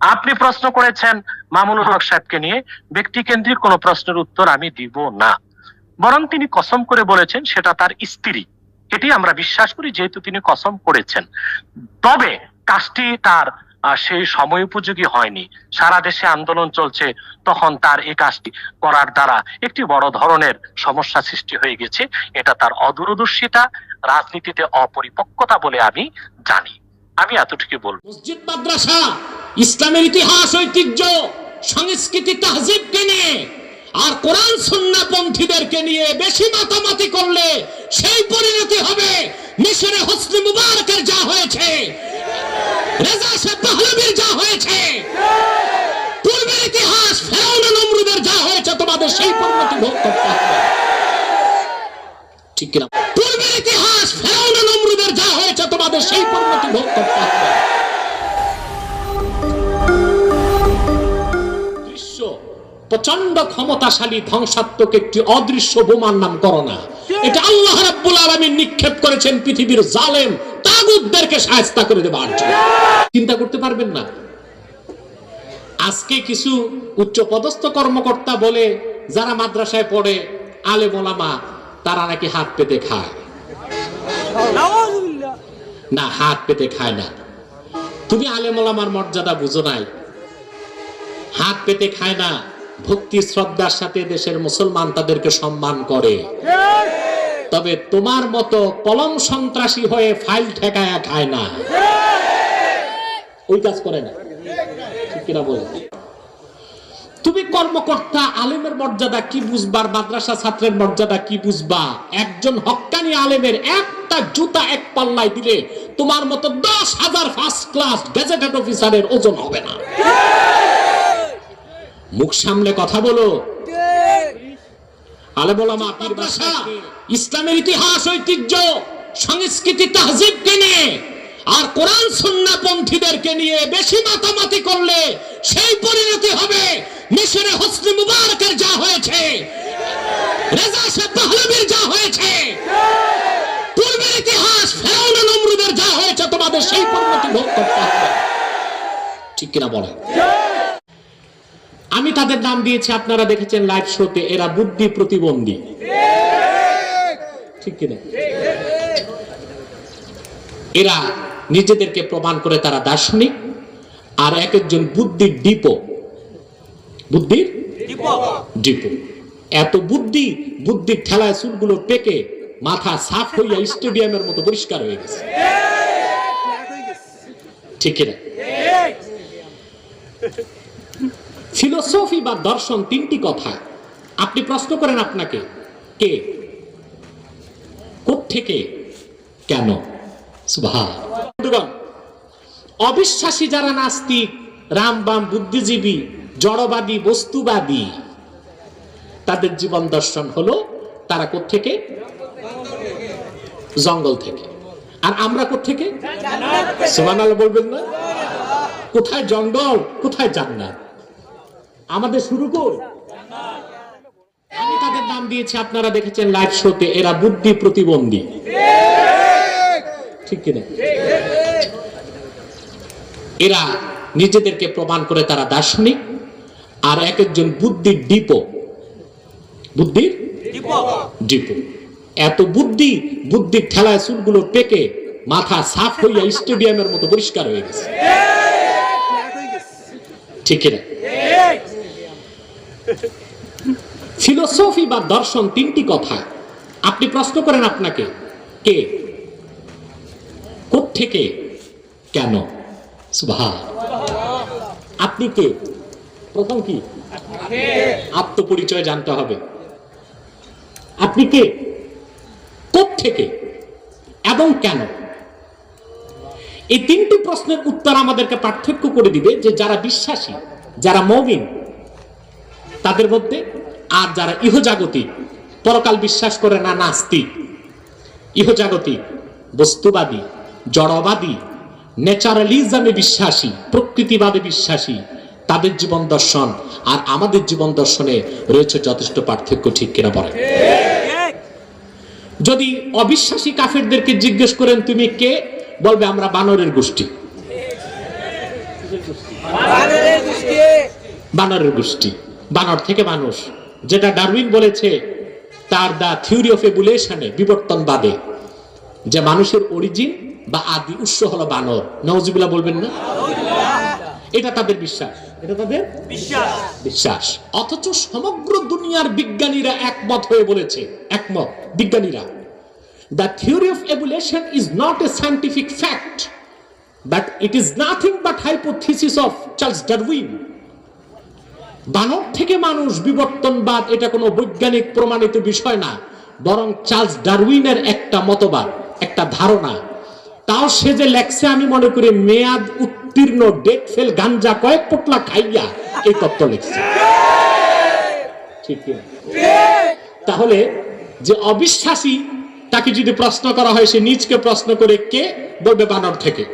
আপনি প্রশ্ন করেছেন মামুনুল হক সাহেবকে নিয়ে ব্যক্তি কেন্দ্রিক কোনো প্রশ্নের উত্তর আমি দিব না। বরং তিনি কসম করে বলেছেন সেটা তার স্ত্রী। এটি আমরা বিশ্বাস করি যেহেতু তিনি কসম করেছেন। তবে কাজটি তার সেই সময় উপযোগী হয়নি। সারা দেশে আন্দোলন চলছে, তখন তার এই কাজটি করার দ্বারা একটি বড় ধরনের সমস্যা সৃষ্টি হয়ে গেছে। এটা তার অদূরদর্শিতা, রাজনীতিতে অপরিপক্কতা বলে আমি জানি। আমি এতটুকু বলব। মসজিদ মাদ্রাসা ইসলামের ইতিহাস, ঐতিহ্য, সংস্কৃতি, তাহজিবকে নিয়ে আর কোরআন সুন্না পন্থীদেরকে নিয়ে বেশি মাতামাতি করলে সেই পরিণতি হবে। মিশরে হোসনি মুবারকের যা হয়েছে, রেজা পাহলবির যা হয়েছে, পূর্বের ইতিহাস, ফেরাউন নমরুদের যা হয়েছে, তোমাদের সেই পরিণতি ভোগ করতে হবে। ঠিক কিনা? পূর্বের ইতিহাস, ফেরাউন নমরুদের যা হয়েছে, তোমাদের সেই পরিণতি ভোগ করতে হবে। প্রচণ্ড ক্ষমতাশালী ধ্বংসাত্মক একটি অদৃশ্য বোমার নাম করোনা। এটা আল্লাহ রাব্বুল আলামিন নিক্ষেপ করেছেন পৃথিবীর জালেম তাগুতদেরকে সাহায্য করে দেবার জন্য। চিন্তা করতে পারবেন না। আজকে কিছু উচ্চ পদস্থ কর্মকর্তা বলে যারা মাদ্রাসায় পড়ে আলেম ওলামা তারা নাকি হাত পেতে খায়। না হাত পেতে খায় না। তুমি আলে ওলামার মর্যাদা বুঝো নাই। হাত পেতে খায় না। ভক্তি, শ্রদ্ধার সাথে দেশের মুসলমান তাদেরকে সম্মান করে। তবে তোমার মতো কলম সন্ত্রাসী হয়ে ফাইল ঠেকায়া খায় না। ওই কাজ করে না। তুমি কর্মকর্তা, আলেমের মর্যাদা কি বুঝবার, মাদ্রাসা ছাত্রের মর্যাদা কি বুঝবা? একজন হক্কানি আলেমের একটা জুতা এক পাল্লায় দিলে তোমার মতো দশ হাজার ফার্স্ট ক্লাস গেজেটেড অফিসারের ওজন হবে না। মুখ সামলে কথা বলো। আলেম ওলামা পীর বাসা ইসলামের ইতিহাস ঐতিহ্য সংস্কৃতি তাহজিবকে নিয়ে আর কোরআন সুন্না পন্থীদেরকে নিয়ে বেশি মাতামাতি করলে সেই পরিণতি হবে। মিশরে হোসনি মুবারকের যা হয়েছে রেজা শেখ পাহলবির যা হয়েছে পূর্বের ইতিহাস ফেরাউন নমরুদের যা হয়েছে তোমাদের সেই পরিণতি ভোগ করতে হবে। ঠিক কিনা বলেন? আমি তাদের নাম দিয়েছি আপনারা দেখেছেন লাইভ শোতে এরা বুদ্ধি প্রতিবন্ধী। ঠিক কিনা? এরা নিজেদেরকে প্রমাণ করে তারা দার্শনিক আর এক একজন বুদ্ধির ডিপো। বুদ্ধির? ডিপো। এত বুদ্ধি বুদ্ধির ঠেলায় চুলগুলো পেকে মাথা সাফ হইয়া স্টেডিয়ামের মতো পরিষ্কার হয়ে গেছে। ঠিক কিনা? ফিলোসফি বা দর্শন তিনটি কথা আপনি প্রশ্ন করেন আপনাকে কে? থেকে কেন? বন্ধুগণ, অবিশ্বাসী যারা নাস্তিক রামবাম বুদ্ধিজীবী জড়বাদী বস্তুবাদী তাদের জীবন দর্শন হলো তারা থেকে জঙ্গল থেকে। আর আমরা থেকে। সোমান বলবেন না? কোথায় জঙ্গল কোথায় জান্নাত? আমাদের শুরু কর। তাদের নাম দিয়েছি, আপনারা দেখেছেন লাইভ শোতে এরা বুদ্ধি প্রতিবন্ধী। ঠিক কিনা? এরা নিজেদেরকে প্রমাণ করে তারা দার্শনিক, আর এক একজন বুদ্ধির ডিপো বুদ্ধির ডিপো এত বুদ্ধি, বুদ্ধির ঠেলায় চুলগুলো পেকে মাথা সাফ হইয়া স্টেডিয়ামের মতো পরিষ্কার হয়ে গেছে। ঠিক কিনা? ফিলোসফি বা দর্শন তিনটি কথা আপনি প্রশ্ন করেন আপনাকে, কে? থেকে কেন? আপনি কে? প্রথম কি? আত্মপরিচয় জানতে হবে। আপনি কে? থেকে এবং কেন? এই তিনটি প্রশ্নের উত্তর আমাদেরকে পার্থক্য করে দিবে যে যারা বিশ্বাসী, যারা মৌমিন তাদের মধ্যে। আর যারা ইহজাগতিক পরকাল বিশ্বাস করে না নাস্তিক ইহজাগতিক বস্তুবাদী, জড়বাদী, ন্যাচারালিজমে বিশ্বাসী, প্রকৃতিবাদে বিশ্বাসী, তাদের জীবন দর্শন আর আমাদের জীবন দর্শনে রয়েছে যথেষ্ট পার্থক্য, ঠিক কিনা বলেন? যদি অবিশ্বাসী কাফেরদেরকে জিজ্ঞেস করেন, তুমি কে? বলবে, আমরা বানরের গোষ্ঠী। বানরের গোষ্ঠী। বানর থেকে মানুষ। যেটা ডারউইন বলেছে তার দা থিওরি অফ এভুলেশনে বিবর্তনবাদে যে মানুষের অরিজিন বা আদি উৎস হলো বানর। নওজিবুল্লাহ বলবেন না? এটা তাদের বিশ্বাস। এটা তাদের বিশ্বাস। বিশ্বাস। অথচ সমগ্র দুনিয়ার বিজ্ঞানীরা একমত হয়ে বলেছে। একমত। বিজ্ঞানীরা। The theory of evolution is not a scientific fact but it is nothing but hypothesis of Charles Darwin বানর থেকে মানুষ বিবর্তনবাদ এটা কোনো বৈজ্ঞানিক প্রমাণিত বিষয় না। বরং চার্লস ডারউইনের একটা মতবাদ একটা ধারণা। তাও সে যে লেখছে আমি মনে করি মেয়াদ উত্তীর্ণ ডেট ফেল গাঞ্জা কয়েক পোটলা খাইয়া এই তত্ত্ব লিখছে। ঠিক তাহলে যে অবিশ্বাসী তাকে যদি প্রশ্ন করা হয় সে নিজকে প্রশ্ন করে কে বলবে বানর থেকে?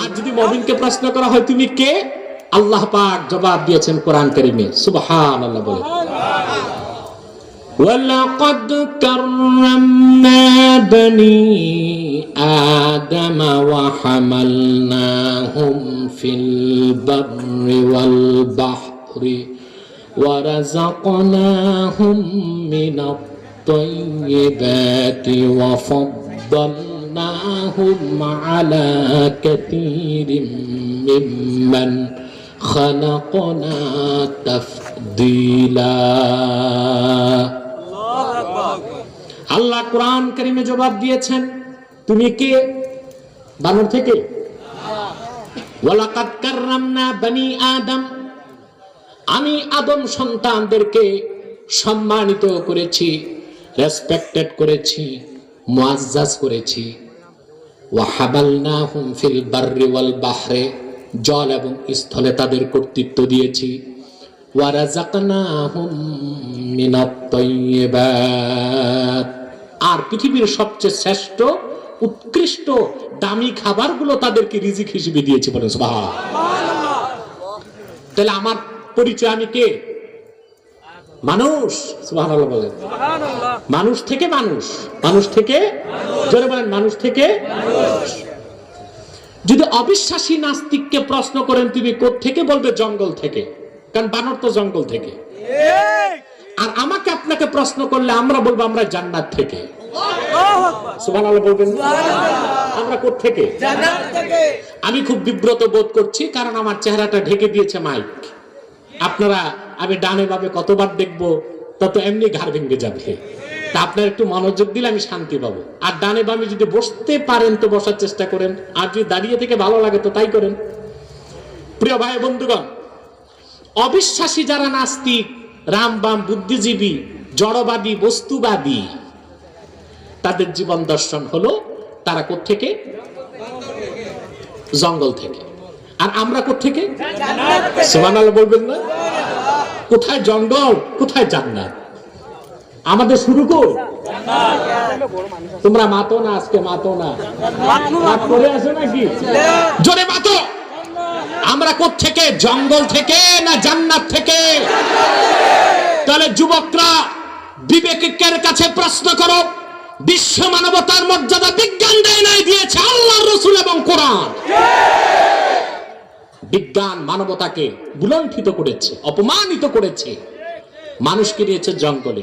আর যদি মবিনকে প্রশ্ন করা হয় তুমি কে? আল্লাহ পাক জবাব দিয়েছেন কোরআন কারিমে সুবহান আল্লাহ বলে ولقد كرمنا بني آدم وحملناهم في البر والبحر ورزقناهم من الطيبات وفضلناهم على كثير ممن خلقنا تفضيلا আল্লাহ কোরআন কারিমে জবাব দিয়েছেন তুমি কে বানর থেকে ওয়ালাকাদ কাররামনা বনি আদম আমি আদম সন্তানদেরকে সম্মানিত করেছি রেসপেক্টেড করেছি মুআজ্জাজ করেছি ওয়াহাবালনাহুম ফিল বাররি ওয়াল বাহরে জল এবং স্থলে তাদের কর্তৃত্ব দিয়েছি। আর পৃথিবীর সবচেয়ে শ্রেষ্ঠ উৎকৃষ্ট দামি খাবারগুলো তাদেরকে রিজিক হিসেবে দিয়েছি বলে তাহলে আমার পরিচয় আমি কে? মানুষ বলেন। মানুষ থেকে মানুষ। মানুষ থেকে? জোরে বলেন মানুষ থেকে? যদি অবিশ্বাসী নাস্তিককে প্রশ্ন করেন, তুমি থেকে বলবে? জঙ্গল থেকে। কারণ বানর তো জঙ্গল থেকে। আর আমাকে আপনাকে প্রশ্ন করলে আমরা বলব, আমরা জান্নাত থেকে। আমরা থেকে আমি খুব বিব্রত বোধ করছি, কারণ আমার চেহারাটা ঢেকে দিয়েছে মাইক। আপনারা আমি ডানে ভাবে কতবার দেখব, তত এমনি ঘাড় ভেঙে যাবে। তা আপনার একটু মনোযোগ দিলে আমি শান্তি পাবো। আর ডানে বামে যদি বসতে পারেন তো বসার চেষ্টা করেন। আর যদি দাঁড়িয়ে থেকে ভালো লাগে তো তাই করেন। প্রিয় ভাই বন্ধুগণ, অবিশ্বাসী যারা নাস্তিক, রাম বাম বুদ্ধিজীবী, জড়বাদী, বস্তুবাদী, তাদের জীবন দর্শন হলো তারা থেকে জঙ্গল থেকে। আর আমরা থেকে সুবহানাল্লাহ বলবেন না? কোথায় জঙ্গল, কোথায় জান্নাত? আমাদের শুরু কর। তোমরা মাতো না, আজকে মাতো না। জোরে মাতো। আমরা থেকে জঙ্গল থেকে না জান্নাত থেকে? তাহলে যুবকরা বিবেকের কাছে প্রশ্ন করো, বিশ্ব মানবতার মর্যাদা বিজ্ঞান দেয় নাই, দিয়েছে আল্লাহ রসুল এবং কোরআন। বিজ্ঞান মানবতাকে বুলণ্ঠিত করেছে, অপমানিত করেছে। মানুষকে দিয়েছে জঙ্গলে।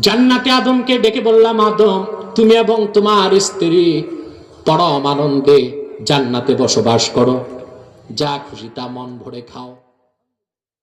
জান্নাতে আদমকে ডেকে বললাম, আদম, তুমি এবং তোমার স্ত্রী পরম আনন্দে জান্নাতে বসবাস করো। যা খুশি তা মন ভরে খাও।